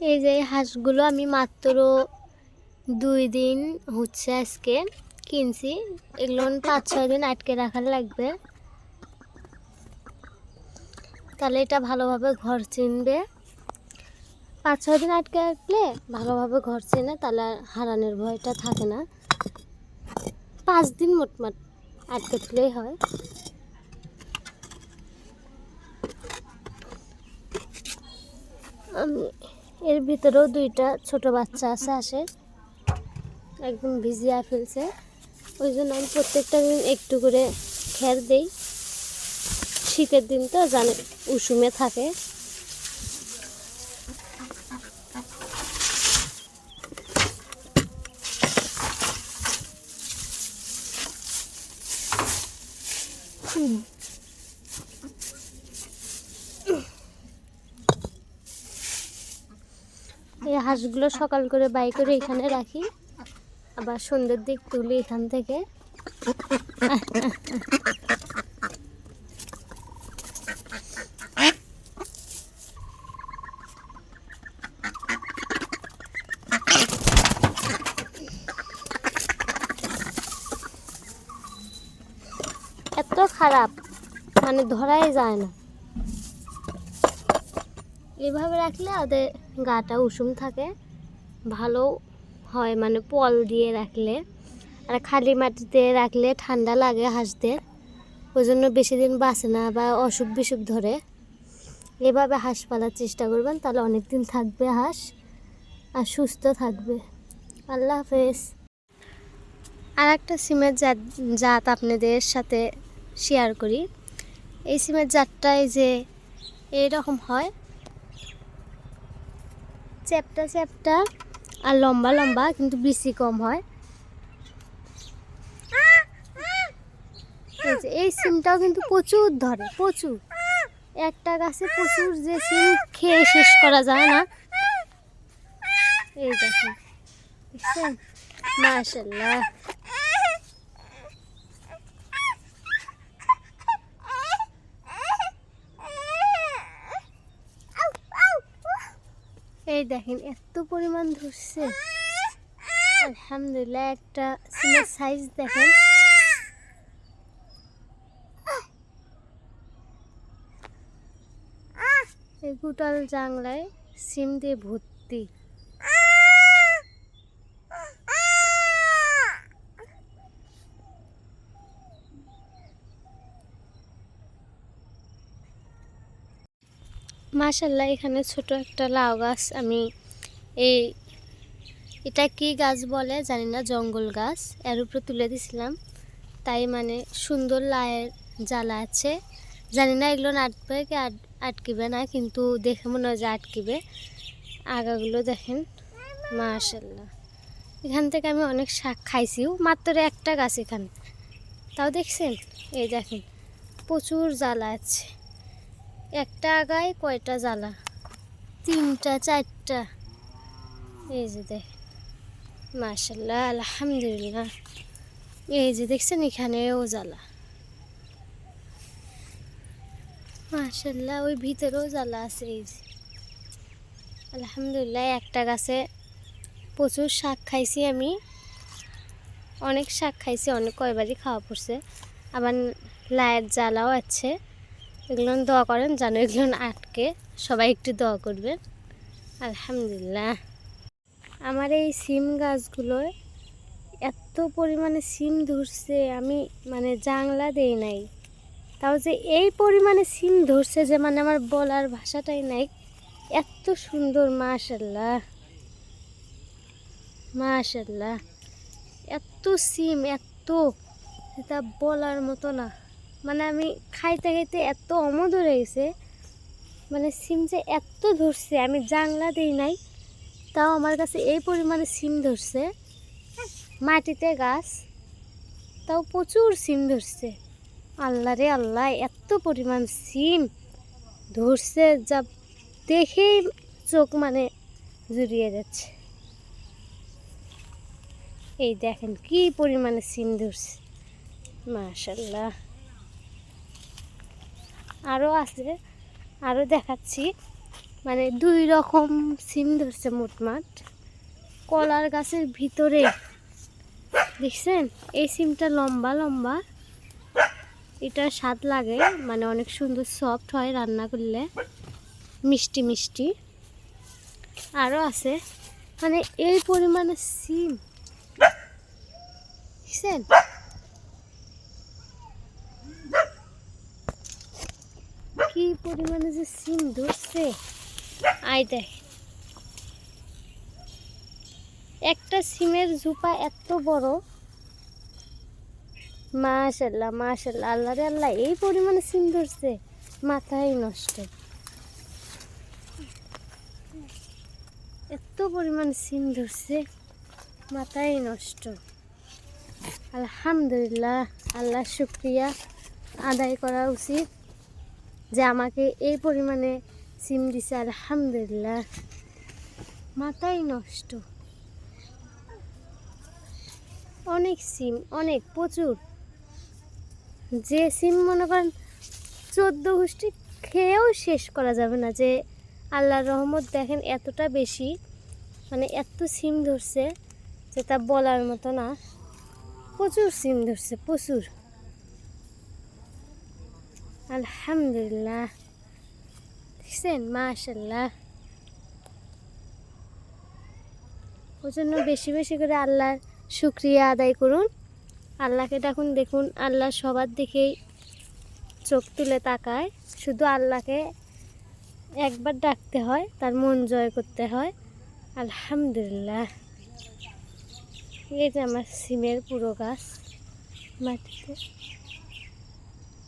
এই যে হাঁসগুলো আমি মাত্র দুই দিন হচ্ছে আজকে কিনছি। এগুলো পাঁচ, ছয় দিন আটকে রাখার লাগবে। তাহলে এটা ভালোভাবে ঘর চিনবে। পাঁচ, ছয় দিন আটকে রাখলে ভালোভাবে ঘর চিনে, তাহলে হারানোর ভয়টা থাকে না। পাঁচ দিন মোটমাট আটকে দিলেই হয়। আমি এর ভিতরেও দুইটা ছোট বাচ্চা আছে, আসে। একদম ভিজিয়া ফেলছে। ওই জন্য আমি প্রত্যেকটা দিন একটু করে খের দেই। শীতের দিন তো জানে, উষুমে থাকে। হুম। হাঁসগুলো সকাল করে বাই করে এখানে রাখি। আবার সন্ধ্যের দিক তুলি এখান থেকে। এত খারাপ মানে ধরাই যায় না। এভাবে রাখলে ওদের গাটা উষুম থাকে, ভালো হয় মানে পল দিয়ে রাখলে। আর খালি মাটিতে রাখলে ঠান্ডা লাগে হাঁসদের ওই জন্য বেশি দিন বাঁচে না বা অসুখ বিসুখ ধরে। এভাবে হাঁস পালার চেষ্টা করবেন, তাহলে অনেক দিন থাকবে হাঁস আর সুস্থ থাকবে। আল্লাহ হাফেজ। আর একটা সিমের জাত জাত আপনাদের সাথে শেয়ার করি। এই সিমের জাতটাই যে এইরকম হয় চ্যাপটা চ্যাপটা। আর লম্বা লম্বা, কিন্তু বেশি কম হয়। এই সিমটাও কিন্তু প্রচুর ধরে, প্রচুর। একটা গাছে প্রচুর যে সিম খেয়ে শেষ করা যায় না। এই গাছে দেখছেন? মাশাল্লাহ দেখেন, এত পরিমাণ ধরছে। আলহামদুলিল্লাহ, একটা সিমের সাইজ দেখেন। এই গোটাল জাংলায় সিম দিয়ে ভর্তি। মাশাল্লাহ, এখানে ছোট একটা লাউ গাছ, আমি এই, এটা কি গাছ বলে জানি না, জঙ্গল গাছ, এর উপরে তুলে দিছিলাম। তাই মানে সুন্দর লায়ের জ্বালা আছে। জানি না এগুলো আটবে কি আট- আটকিবে না, কিন্তু দেখে মনে হয় যে আটকিবে। আগাগুলো দেখেন, মাশাল্লাহ। এখান থেকে আমি অনেক শাক খাইছিও, মাত্র একটা গাছ এখানে। তাও দেখছেন? এই দেখেন, প্রচুর জ্বালা আছে। একটা আগায় কয়টা জ্বালা? তিনটা, চারটা। এই যে দেখ মাশাল্লাহ আলহামদুলিল্লাহ। এই যে দেখছেন, এখানেও জ্বালা। মাশাল্লাহ ওই ভিতরেও জ্বালা আছে, এই যে। আলহামদুলিল্লাহ, একটা গাছে প্রচুর শাক খাইছি আমি। অনেক শাক খাইছি, অনেক কয়বারই খাওয়া পড়ছে। আবার লায়ের জ্বালাও আছে। এগুলো দোয়া করেন যেন এগুলো আটকে সবাই একটু দোয়া করবেন আলহামদুলিল্লাহ। আমার এই সিম গাছগুলোয় এত পরিমাণে সিম ধরছে, আমি মানে জাংলা দেই নাই। তাও যে এই পরিমাণে সিম ধরছে যে মানে আমার বলার ভাষাটাই নাই। এত সুন্দর মাশাল্লাহ মাশাল্লাহ এত সিম, এত, এটা বলার মতো না। মানে আমি খাইতে খাইতে এত অমদ হয়ে গেছে মানে সিম যে এত ধরছে, আমি জাংলা দিই নাই, তাও আমার কাছে এই পরিমাণে সিম ধরছে। মাটিতে গাছ, তাও প্রচুর সিম ধরছে। আল্লাহ রে আল্লাহ, এত পরিমাণ সিম ধরছে যা দেখেই চোখ মানে জুড়িয়ে যাচ্ছে। এই দেখেন কি পরিমাণে সিম ধরছে মাশাল্লাহ আরও আছে। আরও দেখাচ্ছি। মানে দুই রকম সিম ধরছে মোটমাট। কলার গাছের ভিতরে, দেখছেন? এই সিমটা লম্বা লম্বা। এটা স্বাদ লাগে মানে অনেক সুন্দর সফট হয় রান্না করলে। মিষ্টি মিষ্টি। আরও আছে। মানে এই পরিমাণে সিম। দেখছেন কি পরিমাণে যে সিম ধরছে আই দেখ। একটা সিমের জুপা এত বড়। মাশাল্লাহ মাশাল্লাহ, আল্লাহ রে আল্লাহ, এই পরিমাণে সিম ধরছে, মাথায় নষ্ট। এত পরিমাণ সিম ধরছে, মাথায় নষ্ট। আলহামদুলিল্লাহ, আল্লাহ শুক্রিয়া আদায় করা উচিত। যে আমাকে এই পরিমাণে সিম দিছে, আলহামদুলিল্লাহ। মাথায় নষ্ট। অনেক সিম, অনেক, প্রচুর। যে সিম মনে করেন চোদ্দ গোষ্ঠী খেয়েও শেষ করা যাবে না যে আল্লাহর রহমত দেখেন এতটা বেশি মানে এত সিম ধরছে যে তা বলার মতো না। প্রচুর সিম ধরছে, প্রচুর। আলহামদুলিল্লাহ দেখছেন মাশাল্লাহ ওই জন্য বেশি বেশি করে আল্লাহর শুক্রিয়া আদায় করুন। আল্লাহকে ডাকুন, দেখুন, আল্লাহ সবার দিকেই চোখ তুলে তাকায়। শুধু আল্লাহকে একবার ডাকতে হয়, তার মন জয় করতে হয়। আলহামদুলিল্লাহ। এই যে আমার সিমের পুরো গাছ মাটিতে।